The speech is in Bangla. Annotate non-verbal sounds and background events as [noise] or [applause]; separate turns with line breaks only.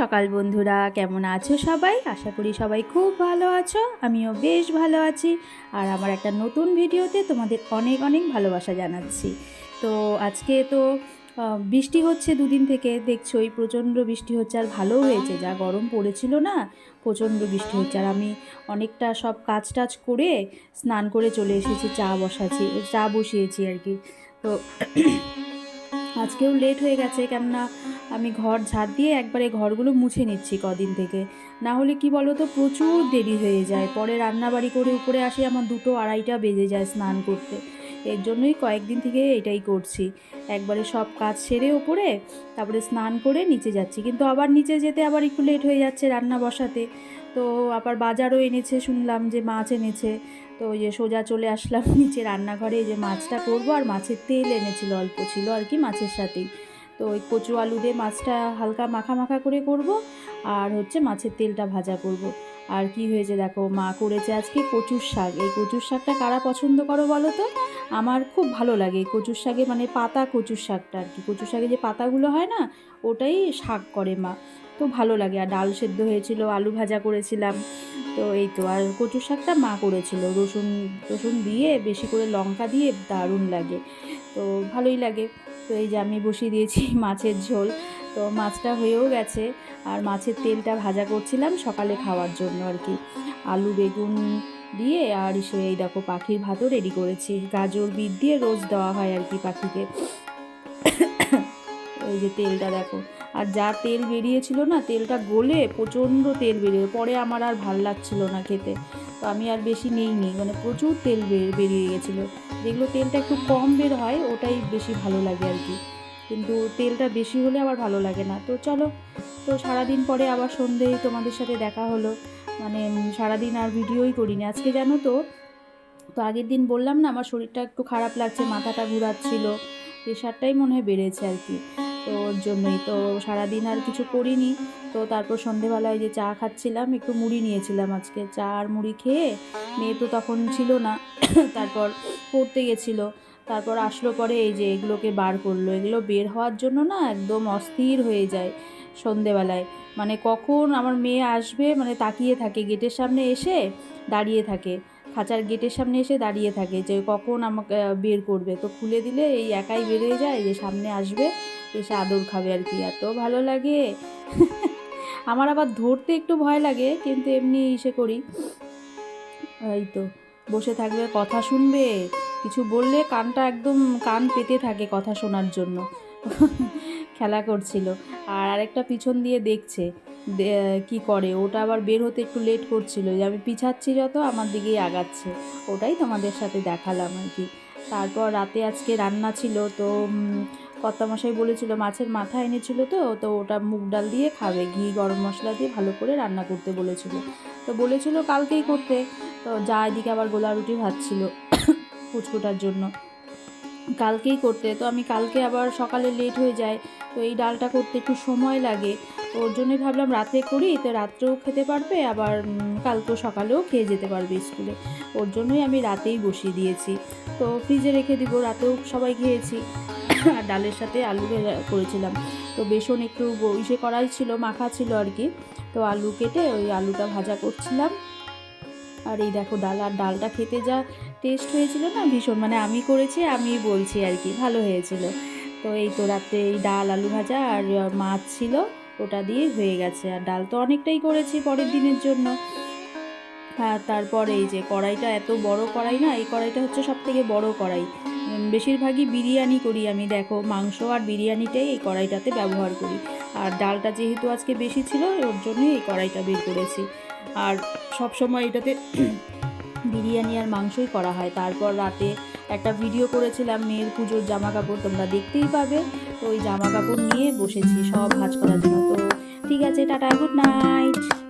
সকাল বন্ধুরা, কেমন আছো সবাই? আশা করি সবাই খুব ভালো আছো, আমিও বেশ ভালো আছি। আর আমার একটা নতুন ভিডিওতে তোমাদের অনেক অনেক ভালোবাসা জানাচ্ছি। তো আজকে তো বৃষ্টি হচ্ছে দুদিন থেকে দেখছোই প্রচণ্ড বৃষ্টি হচ্ছে আর ভালোও হয়েছে, যা গরম পড়েছিল না, প্রচণ্ড বৃষ্টি হচ্ছে। আর আমি অনেকটা সব কাজ টাজ করে স্নান করে চলে এসেছি, চা বসাচ্ছি, চা বসিয়েছি আর কি। তো আজকেও লেট হয়ে গেছে, কেননা আমি ঘর ঝাড় দিয়ে একবারে ঘরগুলো মুছে নিচ্ছি কদিন থেকে। না হলে কি বলো তো প্রচুর দেরি হয়ে যায়। পরে রান্নাবাড়ি করে উপরে আসে, আমার দুটো আড়াইটা বেজে যায় স্নান করতে। এর জন্যই কয়েকদিন থেকে এটাই করছি। একবারে সব কাজ সেরে ওপরে, তারপরে স্নান করে নিচে যাচ্ছি। কিন্তু আবার নিচে যেতে আবার একটু লেট হয়ে যাচ্ছে রান্না বসাতে। তো আবার বাজারও এনেছে, শুনলাম যে মাছ এনেছে। তো ওই যে সোজা চলে আসলাম [laughs] নিচে রান্নাঘরে, এই যে মাছটা করব আর মাছের তেল এনেছিল, অল্প ছিল আর কি মাছের সাথেই। তো ওই কচু আলু দিয়ে মাছটা হালকা মাখা মাখা করে করব আর হচ্ছে মাছের তেলটা ভাজা করব। আর কি হয়েছে দেখো, মা করেছে আজকে কচুর শাক। এই কচুর শাকটা কারা পছন্দ করো বলো তো? আমার খুব ভালো লাগে কচুর শাকে মানে পাতা কচুর শাকটা আর কি। কচুর শাকে যে পাতাগুলো হয় না, ওটাই শাক করে মা। তো ভালো লাগে। আর ডাল সেদ্ধ হয়েছিল, আলু ভাজা করেছিলাম। তো এই তো, আর কচুর শাকটা মা করেছিল। রসুন রসুন দিয়ে বেশি করে লঙ্কা দিয়ে দারুণ লাগে। তো ভালোই লাগে। তো এই যে আমি বসিয়ে দিয়েছি [laughs] মাছের ঝোল। তো মাছটা হয়েও গেছে। আর মাছের তেলটা ভাজা করছিলাম সকালে খাওয়ার জন্য আর কি। আলু, বেগুন দিয়ে আর সে এই দেখো পাখির ভাতও রেডি করেছি। গাজর, বিট দিয়ে রোজ দেওয়া হয় আর কি পাখিকে। ওই যে তেলটা দেখো। আর যা তেল বেরিয়েছিল না, তেলটা গলে প্রচণ্ড তেল বেরিয়ে পরে আমার আর ভালো লাগছিল না খেতে। তো আমি আর বেশি নেইনি মানে প্রচুর তেল বের বেরিয়ে গেছিল। যেগুলো তেলটা একটু কম বের হয়, ওটাই বেশি ভালো লাগে আর কি। কিন্তু তেলটা বেশি হলে আবার ভালো লাগে না। তো চলো, তো সারাদিন পরে আবার সন্ধেয় তোমাদের সাথে দেখা হলো। মানে সারাদিন আর ভিডিওই করিনি। আজকে জানো তো তো আগের দিন বললাম না, আমার শরীরটা একটু খারাপ লাগছে, মাথাটা ঘুরাচ্ছিল। প্রেশারটাই মনে হয় বেড়েছে আর কি। তো ওর জন্যই তো সারাদিন আর কিছু করিনি। তো তারপর সন্ধেবেলায় যে চা খাচ্ছিলাম, একটু মুড়ি নিয়েছিলাম আজকে। চা আর মুড়ি খেয়ে মেয়ে তো তখন ছিল না, [coughs] তারপর পড়তে গেছিল। তারপর আসলো পরে এই যে এগুলোকে বার করল। এগুলো বের হওয়ার জন্য না একদম অস্থির হয়ে যায় সন্ধেবেলায়। মানে কখন আমার মেয়ে আসবে মানে তাকিয়ে থাকে, গেটের সামনে এসে দাঁড়িয়ে থাকে। খাঁচার গেটের সামনে এসে দাঁড়িয়ে থাকে যে কখন আমাকে বের করবে। তো খুলে দিলে এই একাই বেরিয়ে যায় যে সামনে আসবে। এসে আদর খাবে আর কি, এত ভালো লাগে। আমার আবার ধরতে একটু ভয় লাগে, কিন্তু এমনি ইসে করি। এই তো, বসে থাকবে, কথা শুনবে, কিছু বললে কানটা একদম কান পেতে থাকে কথা শোনার জন্য। খেলা করছিল। আর আরেকটা পিছন দিয়ে দেখছে কি করে, ওটা আবার বের হতে একটু লেট করছিল। যে আমি পিছাচ্ছি যত, আমার দিকেই আগাচ্ছে। ওটাই তোমাদের সাথে দেখালাম আর কি। তারপর রাতে আজকে রান্না ছিল, তো কর্তামশাই বলেছিল, মাছের মাথা এনেছিল তো তো ওটা মুগ ডাল দিয়ে খাবে, ঘি, গরম মশলা দিয়ে ভালো করে রান্না করতে বলেছিল। তো বলেছিল কালকেই করতে। তো যা এদিকে আবার গোলা রুটি ভাজছিল [coughs] ফুচকুটার জন্য। কালকেই করতে। তো আমি কালকে আবার সকালে লেট হয়ে যায়। তো এই ডালটা করতে একটু সময় লাগে। তো ওর জন্যই ভাবলাম রাতে করি, তো রাত্রেও খেতে পারবে, আবার কালকেও সকালেও খেয়ে যেতে পারবে স্কুলে। ওর জন্যই আমি রাতেই বসিয়ে দিয়েছি। তো ফ্রিজে রেখে দিব, রাতেও সবাই খেয়েছি। আর ডালের সাথে আলু করেছিলাম। তো বেসন একটু ইসে করাই ছিল, মাখা ছিল আর কি। তো আলু কেটে ওই আলুটা ভাজা করছিলাম। আর এই দেখো ডাল, আর ডালটা খেতে যা টেস্ট হয়েছিল না ভীষণ মানে আমি করেছি, আমি বলছি আর কি, ভালো হয়েছিল। তো এই তো রাত্রে এই ডাল, আলু ভাজা আর মাছ ছিল, ওটা দিয়ে হয়ে গেছে। আর ডাল তো অনেকটাই করেছি পরের দিনের জন্য। হ্যাঁ তারপরে এই যে কড়াইটা এত বড় কড়াই না, এই কড়াইটা হচ্ছে সব থেকে বড় কড়াই। বেশিরভাগই বিরিয়ানি করি আমি। দেখো, মাংস আর বিরিয়ানিটাই এই কড়াইটাতে ব্যবহার করি। আর ডালটা যেহেতু আজকে বেশি ছিল, ওর জন্যই এই কড়াইটা বের করেছি। আর সব সময় এটাতে [clears throat] বিরিয়ানি আর মাংসই করা হয়। তারপর রাতে একটা ভিডিও করেছিলাম, মেয়ের পুজোর জামা কাপড় তোমরা দেখতেই পাবে। তো ওই জামা কাপড় নিয়ে বসেছি, সব ভাজ করার জন্য। তো ঠিক আছে, টাটা, গুড নাইট।